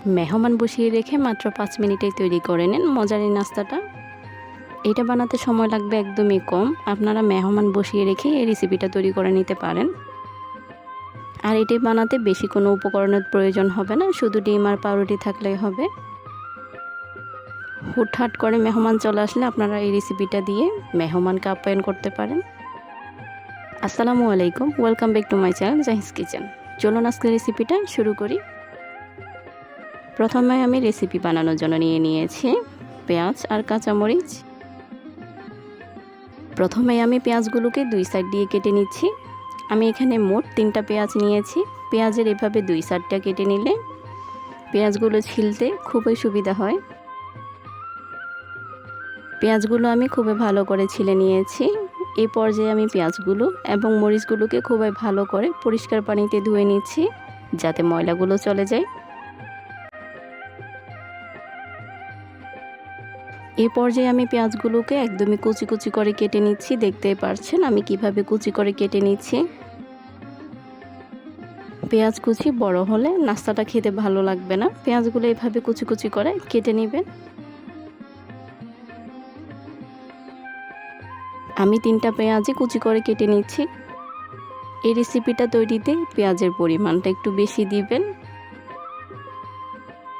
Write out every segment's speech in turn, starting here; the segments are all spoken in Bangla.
মেহমান বসিয়ে রেখে মাত্র পাঁচ মিনিটেই তৈরি করে নেন মজার নাস্তাটা। এটা বানাতে সময় লাগবে একদমই কম। আপনারা মেহমান বসিয়ে রেখে এই রেসিপিটা তৈরি করে নিতে পারেন। আর এটি বানাতে বেশি কোনো উপকরণের প্রয়োজন হবে না, শুধু ডিম আর পাউরুটি থাকলেই হবে। হুটহাট করে মেহমান চলে আসলে আপনারা এই রেসিপিটা দিয়ে মেহমানকে আপ্যায়ন করতে পারেন। আসসালামু আলাইকুম welcome back to my channel Jahis kitchen চলুন আজকে রেসিপিটা শুরু করি। প্রথমে আমি রেসিপি বানানোর জন্য নিয়ে নিয়েছি পেঁয়াজ আর কাঁচামরিচ। প্রথমে আমি পেঁয়াজগুলোকে দুই সাইড দিয়ে কেটে নিচ্ছি। আমি এখানে মোট তিনটা পেঁয়াজ নিয়েছি। পেঁয়াজের এভাবে দুই সাইডটা কেটে নিলে পেঁয়াজগুলো ছিলতে খুবই সুবিধা হয়। পেঁয়াজগুলো আমি খুবই ভালো করে ছিলে নিয়েছি। এই পর্যায়ে আমি পেঁয়াজগুলো এবং মরিচগুলোকে খুবই ভালো করে পরিষ্কার পানিতে ধুয়ে নিচ্ছি যাতে ময়লাগুলো চলে যায়। এই পর্যায়ে আমি পেঁয়াজগুলোকে একদমই কুচি কুচি করে কেটে নিচ্ছি। দেখতেই পারছেন আমি কীভাবে কুচি করে কেটে নিচ্ছি। পেঁয়াজ কুচি বড় হলে নাস্তাটা খেতে ভালো লাগবে না। পেঁয়াজগুলো এভাবে কুচি কুচি করে কেটে নেবেন। আমি তিনটা পেঁয়াজই কুচি করে কেটে নিচ্ছি। এই রেসিপিটা তৈরিতে পেঁয়াজের পরিমাণটা একটু বেশি দিবেন।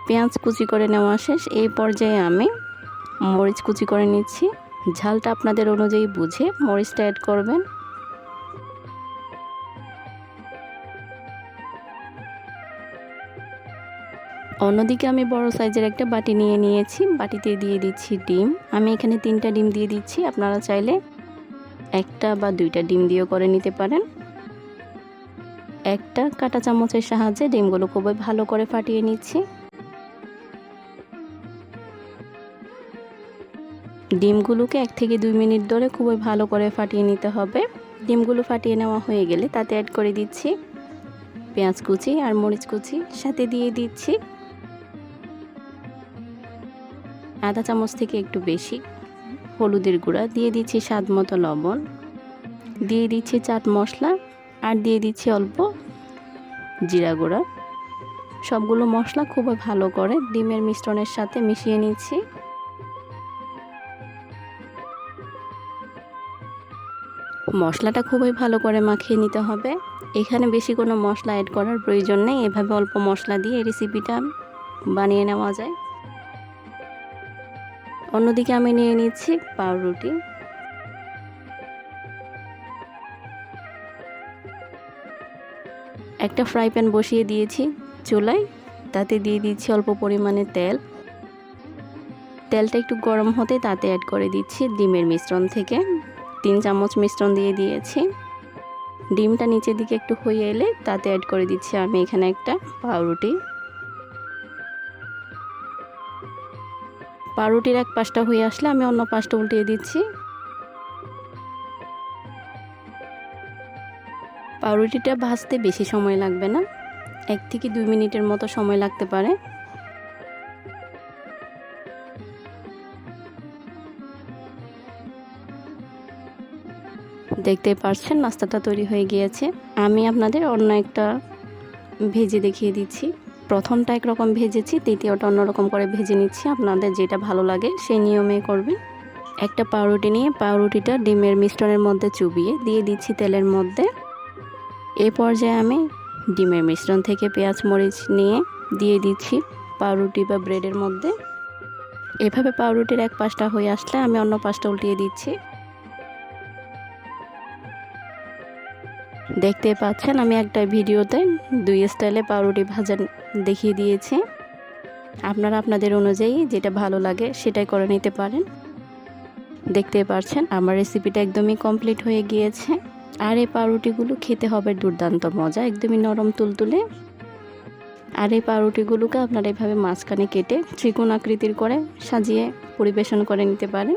পেঁয়াজ কুচি করে নেওয়া শেষ। এই পর্যায়ে আমি মরিচ কুচি করে নিচ্ছি। ঝালটা আপনাদের অনুযায়ী বুঝে মরিচটা অ্যাড করবেন। অন্যদিকে আমি বড় সাইজের একটা বাটি নিয়ে নিয়েছি। বাটিতে দিয়ে দিচ্ছি ডিম। আমি এখানে তিনটা ডিম দিয়ে দিচ্ছি। আপনারা চাইলে একটা বা দুইটা ডিম দিয়েও করে নিতে পারেন। একটা কাটা চামচের সাহায্যে ডিমগুলো খুবই ভালো করে ফাটিয়ে নিচ্ছি। ডিমগুলোকে এক থেকে দুই মিনিট ধরে খুবই ভালো করে ফাটিয়ে নিতে হবে। ডিমগুলো ফাটিয়ে নেওয়া হয়ে গেলে তাতে অ্যাড করে দিচ্ছি পেঁয়াজ কুচি আর মরিচ কুচি, সাথে দিয়ে দিচ্ছি আধা চামচ থেকে একটু বেশি হলুদের গুঁড়া, দিয়ে দিচ্ছি স্বাদ মতো লবণ, দিয়ে দিচ্ছি চাট মশলা আর দিয়ে দিচ্ছি অল্প জিরা গুঁড়া। সবগুলো মশলা খুবই ভালো করে ডিমের মিশ্রণের সাথে মিশিয়ে নিচ্ছি। মশলাটা খুবই ভালো করে মাখিয়ে নিতে হবে। এখানে বেশি কোনো মশলা অ্যাড করার প্রয়োজন নেই। এভাবে অল্প মশলা দিয়ে এই রেসিপিটা বানিয়ে নেওয়া যায়। অন্যদিকে আমি নিয়ে নিচ্ছি পাউরুটি। একটা ফ্রাই প্যান বসিয়ে দিয়েছি চুলায়। তাতে দিয়ে দিচ্ছি অল্প পরিমাণে তেল। তেলটা একটু গরম হতে তাতে অ্যাড করে দিচ্ছি ডিমের মিশ্রণ থেকে। তিন চামচ মিশ্রণ দিয়ে দিয়েছি। ডিমটা নিচের দিকে একটু হয়ে এলে তাতে অ্যাড করে দিচ্ছি আমি এখানে একটা পাউরুটি। পাউরুটির এক পাশটা হয়ে আসলে আমি অন্য পাশটা উল্টিয়ে দিচ্ছি। পাউরুটিটা ভাজতে বেশি সময় লাগবে না। এক থেকে দুই মিনিটের মতো সময় লাগতে পারে। দেখতে পারছেন, নাস্তাটা তৈরি হয়ে গিয়েছে। আমি আপনাদের অন্য একটা ভেজে দেখিয়ে দিচ্ছি। প্রথমটা একরকম ভেজেছি দ্বিতীয়টা অন্যরকম করে ভেজে নিচ্ছি। আপনাদের যেটা ভালো লাগে, সেই নিয়মে করবেন। একটা পাউরুটি নিয়ে পাউরুটিটা ডিমের মিশ্রণের মধ্যে চুবিয়ে দিয়ে দিচ্ছি তেলের মধ্যে। এ পর্যায়ে আমি ডিমের মিশ্রণ থেকে পেঁয়াজ মরিচ নিয়ে দিয়ে দিচ্ছি পাউরুটি বা ব্রেডের মধ্যে। এভাবে পাউরুটির এক পাশটা হয়ে আসলে আমি অন্য পাশটা উল্টিয়ে দিচ্ছি। দেখতে পাচ্ছেন, আমি একটা ভিডিওতে দুই স্টাইলে পাউরুটি ভাজা দেখিয়ে দিয়েছি। আপনারা আপনাদের অনুযায়ী যেটা ভালো লাগে সেটাই করে নিতে পারেন। দেখতে পাচ্ছেন, আমার রেসিপিটা একদমই কমপ্লিট হয়ে গিয়েছে। আর এই পাউরুটিগুলো খেতে হবে দুর্দান্ত মজা, একদমই নরম তুলতুলে। আর এই পাউরুটিগুলোকে আপনারা এভাবে মাঝখানে কেটে ত্রিকোণ আকৃতির করে সাজিয়ে পরিবেশন করে নিতে পারেন।